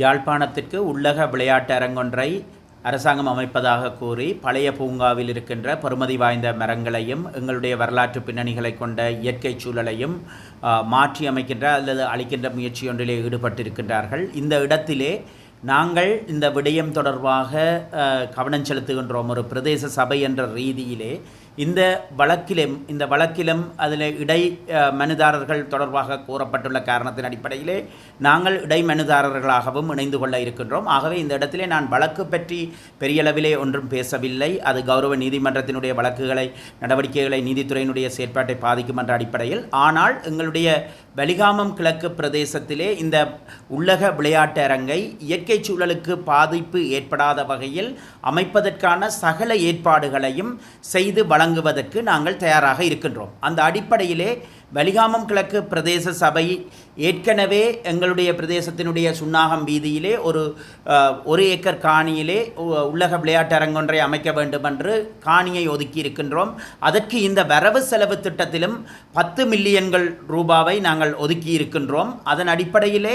யாழ்ப்பாணத்திற்கு உள்ளக விளையாட்டு அரங்கொன்றை அரசாங்கம் அமைப்பதாக கூறி பழைய பூங்காவில் இருக்கின்ற பெருமதி வாய்ந்த மரங்களையும் எங்களுடைய வரலாற்று பின்னணிகளை கொண்ட இயற்கை சூழலையும் மாற்றி அமைக்கின்ற அல்லது அளிக்கின்ற முயற்சி ஒன்றிலே ஈடுபட்டிருக்கின்றார்கள். இந்த இடத்திலே நாங்கள் இந்த விடயம் தொடர்பாக கவனம் செலுத்துகின்றோம். ஒரு பிரதேச சபை என்ற ரீதியிலே இந்த வழக்கிலும் இந்த வழக்கிலும் அதில் இடை மனுதாரர்கள் தொடர்பாக கூறப்பட்டுள்ள காரணத்தின் அடிப்படையிலே நாங்கள் இடை மனுதாரர்களாகவும் இணைந்து கொள்ள இருக்கின்றோம். ஆகவே இந்த இடத்திலே நான் வழக்கு பற்றி பெரிய அளவிலே ஒன்றும் பேசவில்லை. அது கௌரவ நீதிமன்றத்தினுடைய வழக்குகளை நடவடிக்கைகளை நீதித்துறையினுடைய செயற்பாட்டை பாதிக்கும் என்ற அடிப்படையில். ஆனால் எங்களுடைய வலிகாமம் கிழக்கு பிரதேசத்திலே இந்த உள்ளக விளையாட்டு அரங்கை இயற்கை சூழலுக்கு பாதிப்பு ஏற்படாத வகையில் அமைப்பதற்கான சகல ஏற்பாடுகளையும் செய்து வழங்குவதற்கு நாங்கள் தயாராக இருக்கின்றோம். அந்த அடிப்படையிலே வலிகாமம் கிழக்கு பிரதேச சபை ஏற்கனவே எங்களுடைய பிரதேசத்தினுடைய சுண்ணாகம் வீதியிலே ஒரு ஒரு ஏக்கர் காணியிலே உ- உள்ளக விளையாட்டு அரங்கொன்றை அமைக்க வேண்டும் என்று காணியை ஒதுக்கி இருக்கின்றோம். அதற்கு இந்த வரவு செலவு திட்டத்திலும் பத்து மில்லியன்கள் ரூபாவை நாங்கள் ஒதுக்கி இருக்கின்றோம். அதன் அடிப்படையிலே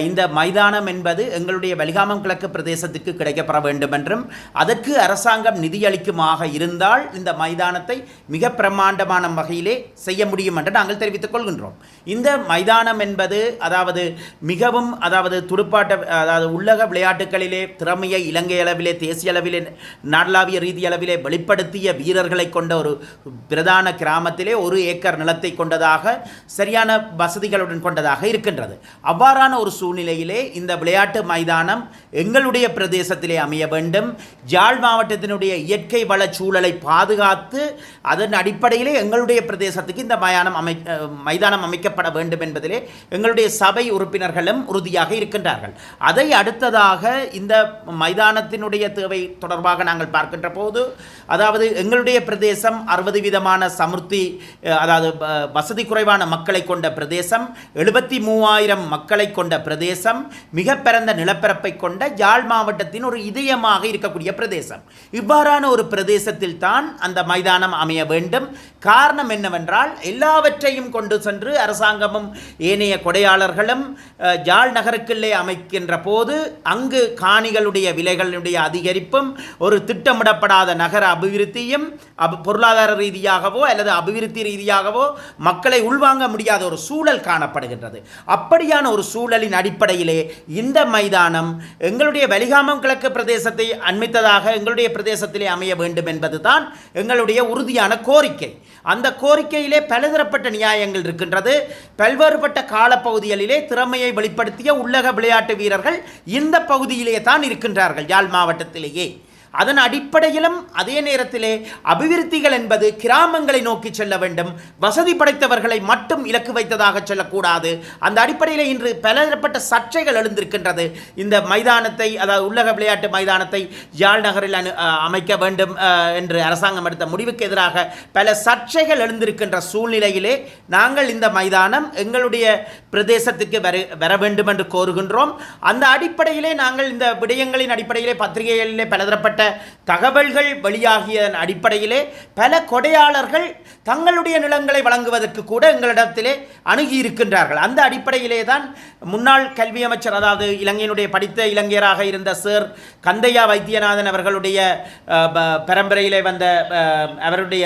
இந்த மைதானம் என்பது எங்களுடைய வலிகாமம் கிழக்கு பிரதேசத்துக்கு கிடைக்கப்பெற வேண்டும் என்றும் அதற்கு அரசாங்கம் நிதியளிக்குமாக இருந்தால் இந்த மைதானத்தை மிக பிரம்மாண்டமான வகையிலே செய்ய முடியும் என்று நாங்கள் தெரிவித்துக் கொள்கின்றோம். இந்த மைதானம் என்பது அதாவது மிகவும் அதாவது துடுப்பாட்ட அதாவது உள்ளக விளையாட்டுகளிலே திறமையை இலங்கை அளவிலே தேசிய அளவிலே நாடளாவிய ரீதி அளவிலே வெளிப்படுத்திய வீரர்களை கொண்ட ஒரு பிரதான கிராமத்திலே ஒரு ஏக்கர் நிலத்தை கொண்டதாக சரியான வசதிகளுடன் கொண்டதாக இருக்கின்றது. அவ்வாறான ஒரு சூழ்நிலையிலே இந்த விளையாட்டு மைதானம் எங்களுடைய பிரதேசத்திலே அமைய வேண்டும். ஜாழ் மாவட்டத்தினுடைய இயற்கை வள சூழலை பாதுகாத்து அதன் அடிப்படையிலே எங்களுடைய பிரதேசத்துக்கு இந்த மயானம் அமை மைதானம் அமைக்கப்பட வேண்டும் என்பதிலே எங்களுடைய சபை உறுப்பினர்களும் உறுதியாக இருக்கின்றார்கள். அதை அடுத்ததாக இந்த மைதானத்தினுடைய தேவை தொடர்பாக நாங்கள் பார்க்கின்ற போது அதாவது எங்களுடைய பிரதேசம் அறுபது விதமான சமுர்த்தி அதாவது வசதி குறைவான மக்களை கொண்ட பிரதேசம் எழுபத்தி மூவாயிரம் மக்களை கொண்ட பிரதேசம் மிக பிறந்த நிலப்பரப்பை கொண்ட யாழ் மாவட்டத்தின் ஒரு இதயமாக இருக்கக்கூடிய பிரதேசம். இவ்வாறான ஒரு பிரதேசத்தில் தான் அந்த மைதானம் அமைய வேண்டும். காரணம் என்னவென்றால் எல்லாவற்றையும் கொண்டு சென்று அரசாங்கமும் ஏனைய கொடையாளர்களும் ஜாழ் நகருக்குள்ளே அமைக்கின்ற போது அங்கு காணிகளுடைய விலைகளுடைய அதிகரிப்பும் ஒரு திட்டமிடப்படாத நகர அபிவிருத்தியும் பொருளாதார ரீதியாகவோ அல்லது அபிவிருத்தி ரீதியாகவோ மக்களை உள்வாங்க முடியாத ஒரு சூழல் காணப்படுகின்றது. அப்படியான ஒரு சூழலின் அடிப்படையிலே இந்த மைதானம் எங்களுடைய வலிகாமம் கிழக்கு பிரதேசத்தை அண்மித்ததாக எங்களுடைய பிரதேசத்திலே அமைய வேண்டும் என்பதுதான் எங்களுடைய உறுதியான கோரிக்கை. அந்த கோரிக்கையிலே பலதரப்பட்ட நியாயங்கள் இருக்கின்றது. பல்வேறுபட்ட காலப்பகுதிகளிலே திறமையை வெளிப்படுத்திய உள்ளக விளையாட்டு வீரர்கள் இந்த பகுதியிலே தான் இருக்கின்றார்கள் யாழ் மாவட்டத்திலேயே. அதன் அடிப்படையிலும் அதே நேரத்திலே அபிவிருத்திகள் என்பது கிராமங்களை நோக்கி செல்ல வேண்டும். வசதி படைத்தவர்களை மட்டும் இலக்கு வைத்ததாக சொல்லக்கூடாது. அந்த அடிப்படையில் இன்று பலதரப்பட்ட சர்ச்சைகள் எழுந்திருக்கின்றது. இந்த மைதானத்தை அதாவது உள்ளக விளையாட்டு மைதானத்தை யாழ் நகரில் அனு அமைக்க வேண்டும் என்று அரசாங்கம் எடுத்த முடிவுக்கு எதிராக பல சர்ச்சைகள் எழுந்திருக்கின்ற சூழ்நிலையிலே நாங்கள் இந்த மைதானம் எங்களுடைய பிரதேசத்துக்கு வர வர வேண்டும் என்று கோருகின்றோம். அந்த அடிப்படையிலே நாங்கள் இந்த விடயங்களின் அடிப்படையிலே பத்திரிகைகளிலே பலதரப்பட்ட தகவல்கள் வெளியாகிய அடிப்படையிலே பல கொடையாளர்கள் தங்களுடைய நிலங்களை வழங்குவதற்கு கூட எங்களிடத்திலே அணுகி இருக்கின்றார்கள். அந்த அடிப்படையிலே தான் முன்னாள் கல்வி அமைச்சர் அதாவது இலங்கையினுடைய படித்த இளைஞராக இருந்த சேர் கந்தையா வைத்தியநாதன் அவர்களுடைய பரம்பரையிலே வந்த அவருடைய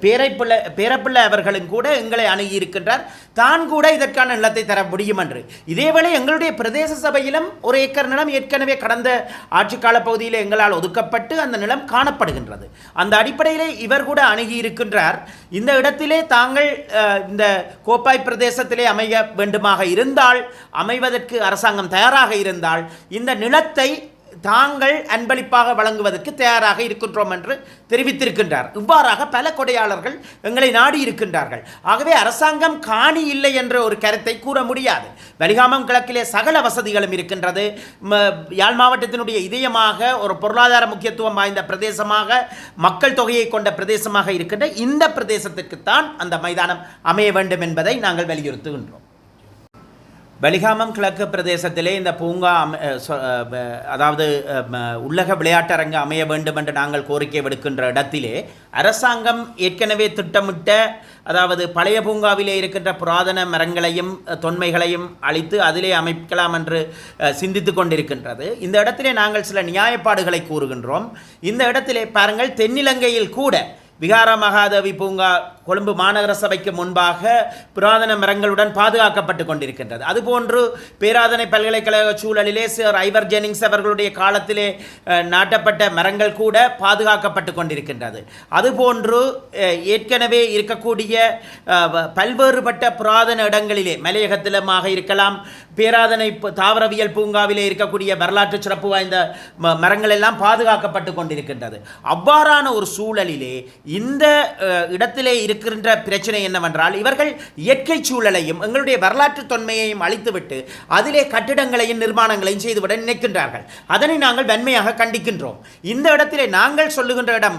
பேரைப்பிள்ளை பேரப்பிள்ளை அவர்களும் கூட எங்களை அணுகி இருக்கின்றார் தான் கூட இதற்கான நிலத்தை தர முடியும் என்று இதேவேளை எங்களுடைய பிரதேச சபையிலும் ஒரு ஏக்கர் நிலம் ஏற்கனவே கடந்த ஆட்சி பகுதியில் எங்களால் ஒதுக்கப்பட்டு அந்த நிலம் காணப்படுகின்றது. அந்த அடிப்படையிலே இவர் கூட அணுகி இருக்கின்றார் இந்த இடத்திலே தாங்கள் இந்த கோப்பாய் பிரதேசத்திலே அமைய வேண்டுமாக இருந்தால் அமைவதற்கு அரசாங்கம் தயாராக இருந்தால் இந்த நிலத்தை தாங்கள் அன்பளிப்பாக வழங்குவதற்கு தயாராக இருக்கின்றோம் என்று தெரிவித்திருக்கின்றார். இவ்வாறாக பல கொடையாளர்கள் எங்களை நாடி இருக்கின்றார்கள். ஆகவே அரசாங்கம் காணி இல்லை என்ற ஒரு கருத்தை கூற முடியாது. வலிகாமம் கிழக்கிலே சகல வசதிகளும் இருக்கின்றது. ம- யாழ் மாவட்டத்தினுடைய இதயமாக ஒரு பொருளாதார முக்கியத்துவம் வாய்ந்த பிரதேசமாக மக்கள் தொகையை கொண்ட பிரதேசமாக இருக்கின்ற இந்த பிரதேசத்திற்குத்தான் அந்த மைதானம் அமைய வேண்டும் என்பதை நாங்கள் வலியுறுத்துகின்றோம். பலிகாமம் கிழக்கு பிரதேசத்திலே இந்த பூங்கா சொ- அதாவது உள்ளக விளையாட்டரங்கு அமைய வேண்டும் என்று நாங்கள் கோரிக்கை விடுக்கின்ற இடத்திலே அரசாங்கம் ஏற்கனவே திட்டமிட்ட அதாவது பழைய பூங்காவிலே இருக்கின்ற புராதன மரங்களையும் தொன்மைகளையும் அழித்து அதிலே அமைக்கலாம் என்று சிந்தித்து கொண்டிருக்கின்றது. இந்த இடத்திலே நாங்கள் சில நியாயப்பாடுகளை கூறுகின்றோம். இந்த இடத்திலே பாருங்கள் தென்னிலங்கையில் கூட விகார மகாதேவி பூங்கா கொழும்பு மாநகர சபைக்கு முன்பாக புராதன மரங்களுடன் பாதுகாக்கப்பட்டு கொண்டிருக்கின்றது. அதுபோன்று பேராதனை பல்கலைக்கழக சூழலிலே சார் ஐவர் ஜெனிங்ஸ் அவர்களுடைய காலத்திலே நாட்டப்பட்ட மரங்கள் கூட பாதுகாக்கப்பட்டு கொண்டிருக்கின்றது. அதுபோன்று ஏற்கனவே இருக்கக்கூடிய வ- பல்வேறுபட்ட புராதன இடங்களிலே மலையகத்திலமாக இருக்கலாம் பேராதனை தாவரவியல் பூங்காவிலே இருக்கக்கூடிய வரலாற்று சிறப்பு வாய்ந்த ம- மரங்கள் எல்லாம் பாதுகாக்கப்பட்டு கொண்டிருக்கின்றது. அவ்வாறான ஒரு சூழலிலே இந்த இடத்திலே இருக்க இருக்கின்ற பிரச்சனை என்னவென்றால் இவர்கள் இயற்கை சூழலையும் எங்களுடைய வரலாற்று தொன்மையையும் அழித்துவிட்டு அதிலே கட்டிடங்களையும் நிர்மாணங்களையும் செய்துவிட நினைக்கின்றார்கள். அதனை நாங்கள் வன்மையாக கண்டிக்கின்றோம். இந்த இடத்திலே நாங்கள் சொல்லுகின்ற இடம்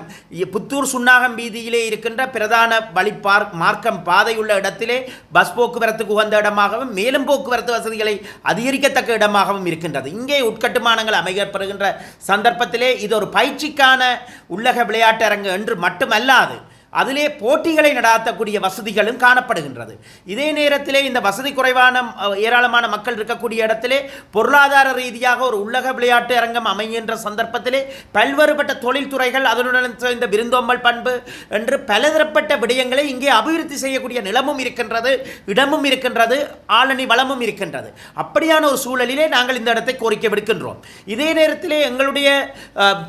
புத்தூர் சுன்னாகம் வீதியிலே இருக்கின்ற பிரதான வழி மார்க்கம் பாதையுள்ள இடத்திலே பஸ் போக்குவரத்துக்கு உகந்த இடமாகவும் மேலும் போக்குவரத்து வசதிகளை அதிகரிக்கத்தக்க இடமாகவும் இருக்கின்றது. இங்கே உட்கட்டுமானங்கள் அமைக்கப்பெறுகின்ற சந்தர்ப்பத்திலே இது ஒரு பயிற்சிக்கான உள்ளக விளையாட்டரங்கு என்று மட்டுமல்லாது அதிலே போட்டிகளை நடாத்தக்கூடிய வசதிகளும் காணப்படுகின்றது. இதே நேரத்திலே இந்த வசதி குறைவான ஏராளமான மக்கள் இருக்கக்கூடிய இடத்திலே பொருளாதார ரீதியாக ஒரு உள்ளக விளையாட்டு அரங்கம் அமைகின்ற சந்தர்ப்பத்திலே பல்வேறுபட்ட தொழில்துறைகள் அதனுடன் சேர்ந்த விருந்தோம்பல் பண்பு என்று பலதரப்பட்ட விடயங்களை இங்கே அபிவிருத்தி செய்யக்கூடிய நிலமும் இருக்கின்றது இடமும் இருக்கின்றது ஆளணி வளமும் இருக்கின்றது. அப்படியான ஒரு சூழலிலே நாங்கள் இந்த இடத்தை கோரிக்கை விடுக்கின்றோம். இதே நேரத்திலே எங்களுடைய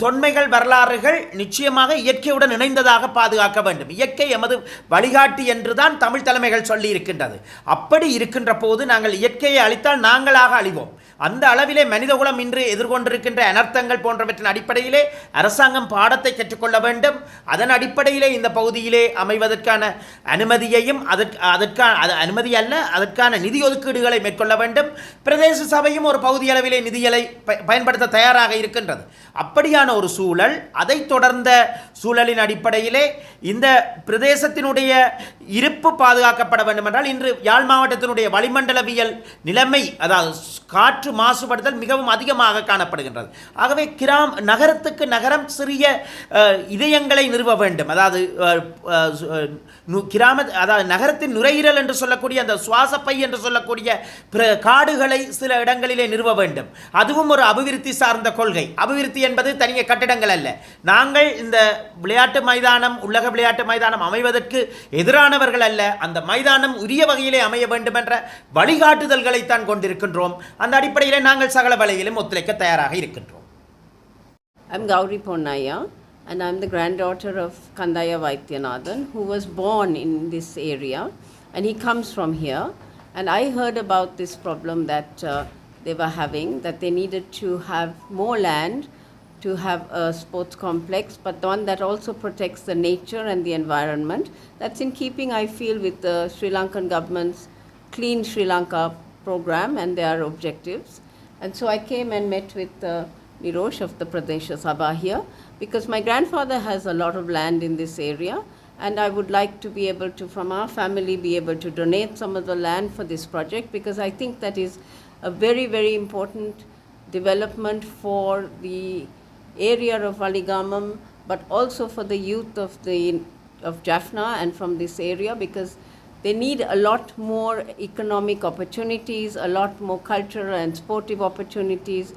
தொன்மைகள் வரலாறுகள் நிச்சயமாக இயற்கையுடன் இணைந்ததாக பாதுகாக்க வேண்டும் இயற்கை எமது வழிகாட்டி என்றுதான் தமிழ் தலைமைகள் சொல்லி இருக்கின்றது அப்படி இருக்கின்ற போது நாங்கள் இயற்கையை அழித்தால் நாங்களாக அழிவோம். அந்த அளவிலே மனிதகுலம் இன்று எதிர்கொண்டிருக்கின்ற அனர்த்தங்கள் போன்றவற்றின் அடிப்படையிலே அரசாங்கம் பாடத்தை கற்றுக்கொள்ள வேண்டும். அதன் அடிப்படையிலே இந்த பகுதியிலே அமைவதற்கான அனுமதியையும் அதற்கு அதற்கான அது அனுமதி அல்ல அதற்கான நிதி ஒதுக்கீடுகளை மேற்கொள்ள வேண்டும். பிரதேச சபையும் ஒரு பகுதி அளவிலே நிதிகளை ப- பயன்படுத்த தயாராக இருக்கின்றது. அப்படியான ஒரு சூழல் அதைத் தொடர்ந்த சூழலின் அடிப்படையிலே இந்த பிரதேசத்தினுடைய இருப்பு பாதுகாக்கப்பட வேண்டும் என்றால் இன்று யாழ் மாவட்டத்தினுடைய வளிமண்டலவியல் நிலைமை அதாவது காற்று மாசுபடுதல் மிகவும் அதிகமாக காணப்படுகின்றது. ஆகவே கிராம் நகரத்துக்கு நகரம் சிறிய இதயங்களை நிறுவ வேண்டும். அதாவது கிராம அதாவது நகரத்தின் நுரையீரல் என்று சொல்லக்கூடிய அந்த சுவாசப்பை என்று சொல்லக்கூடிய பிற- காடுகளை சில இடங்களிலே நிறுவ வேண்டும். அதுவும் ஒரு அபிவிருத்தி சார்ந்த கொள்கை. அபிவிருத்தி என்பது தனிய கட்டிடங்கள் அல்ல. நாங்கள் இந்த விளையாட்டு மைதானம் உள்ளக விளையாட்டு மைதானம் அமைவதற்கு எதிரான எதிரானவர்கள் அல்ல அந்த மைதானம் உரிய வகையிலே அமைய வேண்டும் என்ற வழிகாட்டுதல்களைத்தான் கொண்டிருக்கின்றோம் அந்த அடிப்படையிலே நாங்கள் சகல வழியிலும் ஒத்துழைக்க தயாராக இருக்கின்றோம் I'm Gauri Ponnaya, and I'm the granddaughter of Kandaya Vaidyanathan, who was born in this area, and he comes from here. And I heard about this problem that uh, they were having, that they needed to have more land to have a sports complex, but one that also protects the nature and the environment. That's in keeping, I feel, with the Sri Lankan government's Clean Sri Lanka program and their objectives. And so I came and met with uh, Nirosh of the Pradesha Sabha here because my grandfather has a lot of land in this area and I would like to be able to, from our family, be able to donate some of the land for this project because I think that is a very, very important development for the area of Valigamam, but also for the youth of the of Jaffna and from this area because they need a lot more economic opportunities, a lot more cultural and sportive opportunities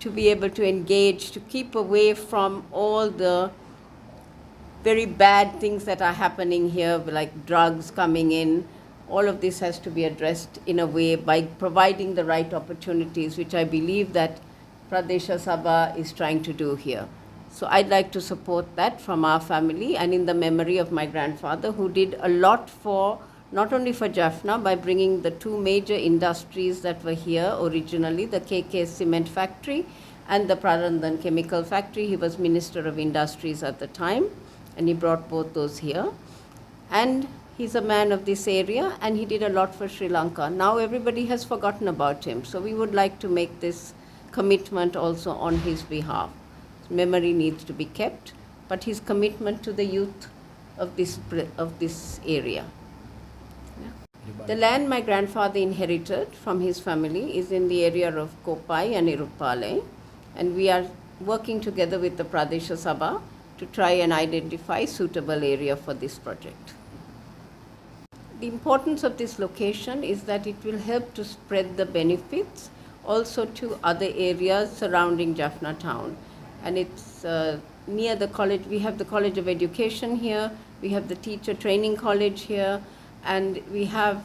to be able to engage, to keep away from all the very bad things that are happening here, like drugs coming in. All of this has to be addressed in a way by providing the right opportunities, which I believe that Pradesha Sabha is trying to do here. So I'd like to support that from our family and in the memory of my grandfather, who did a lot for not only for Jaffna by bringing the two major industries that were here originally, the KK cement factory and the Prarandan chemical factory. He was Minister of Industries at the time and he brought both those here. And he's a man of this area and he did a lot for Sri Lanka. Now everybody has forgotten about him. So we would like to make this commitment also on his behalf. Memory needs to be kept, but his commitment to the youth of this, of this area. The land my grandfather inherited from his family is in the area of Kopai and Irupale, and we are working together with the Pradesha Sabha to try and identify suitable area for this project. The importance of this location is that it will help to spread the benefits also to other areas surrounding Jaffna town. And it's uh, near the college, we have the College of Education here, we have the Teacher Training College here, and we have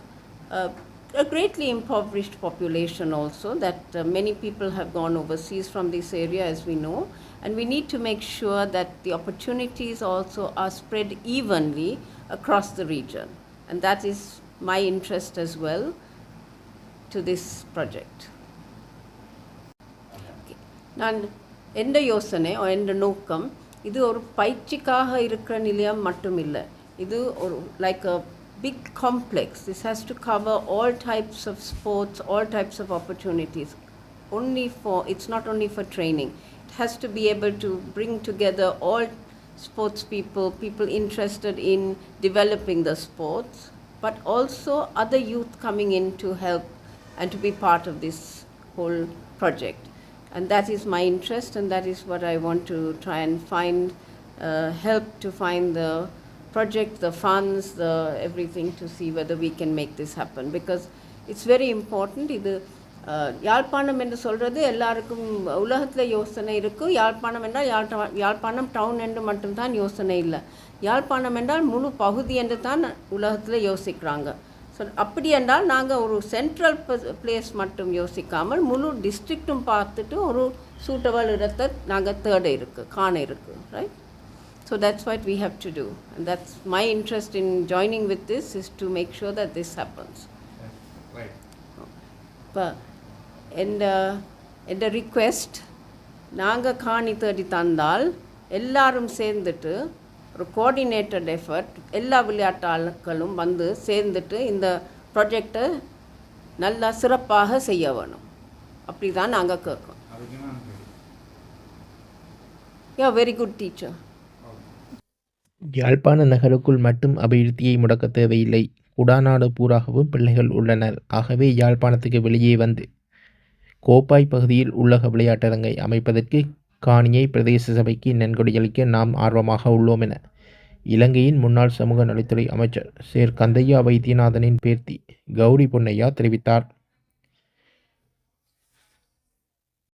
uh, a greatly impoverished population also that uh, many people have gone overseas from this area as we know. And we need to make sure that the opportunities also are spread evenly across the region. And that is my interest as well to this project நான் எந்த யோசனை எந்த நோக்கம் இது ஒரு பயிற்சிக்காக இருக்கிற நிலையம் மட்டும் இல்லை இது ஒரு like a big complex. This has to cover all types of sports, all types of opportunities. Only for, it's not only for training. It has to be able to bring together all sports people, people interested in developing the sports, but also other youth coming in to help and to be part of this whole project. And that is my interest, and that is what I want to try and find, uh, help to find the project, the funds, the everything to see whether we can make this happen because it's very important. இது அஹ், யாழ்ப்பாணம் என்று சொல்கிறது எல்லாருக்கும் உலகத்தில் யோசனை இருக்குது யாழ்ப்பாணம் என்றால் யாழ்ப்பா Yazhpanam down என்று மட்டும்தான் யோசனை இல்லை யாழ்ப்பாணம் என்றால் முழு பகுதி என்று தான் உலகத்தில் யோசிக்கிறாங்க ஸோ அப்படி என்றால் நாங்கள் ஒரு சென்ட்ரல் பிளேஸ் மட்டும் யோசிக்காமல் முழு டிஸ்ட்ரிக்ட்டும் பார்த்துட்டு ஒரு சூட்டபிள் இடத்தை நாங்கள் தேட இருக்குது காண இருக்குது right that's what we have to do. And that's my interest in joining with this is to make sure that this happens. இப்போ எந்த எந்த ரிக்வெஸ்ட் நாங்கள் காணி தேடி தந்தால் எல்லாரும் சேர்ந்துட்டு ஒரு கோஆர்டினேட்டட் எஃபர்ட் எல்லா விளையாட்டாளர்களும் வந்து சேர்ந்துட்டு இந்த ப்ராஜெக்டை நல்லா சிறப்பாக செய்ய வேணும். அப்படி தான் நாங்கள் கேட்கோம் yeah very good teacher Jaffna நகருக்குள் மட்டும் அபிவிருத்தியை முடக்க தேவையில்லை. குடாநாடு பூராகவும் பிள்ளைகள் உள்ளனர். ஆகவே யாழ்ப்பாணத்துக்கு வெளியே வந்து கோப்பாய் பகுதியில் உள்ளக விளையாட்டரங்கை அமைப்பதற்கு காணியை பிரதேச சபைக்கு நன்கொடையளிக்க நாம் ஆர்வமாக உள்ளோம் என. இலங்கையின் முன்னாள் சமூக நலத்துறை அமைச்சர் சேர் கந்தையா வைத்தியநாதனின் பேர்த்தி கௌரி பொன்னையா தெரிவித்தார்.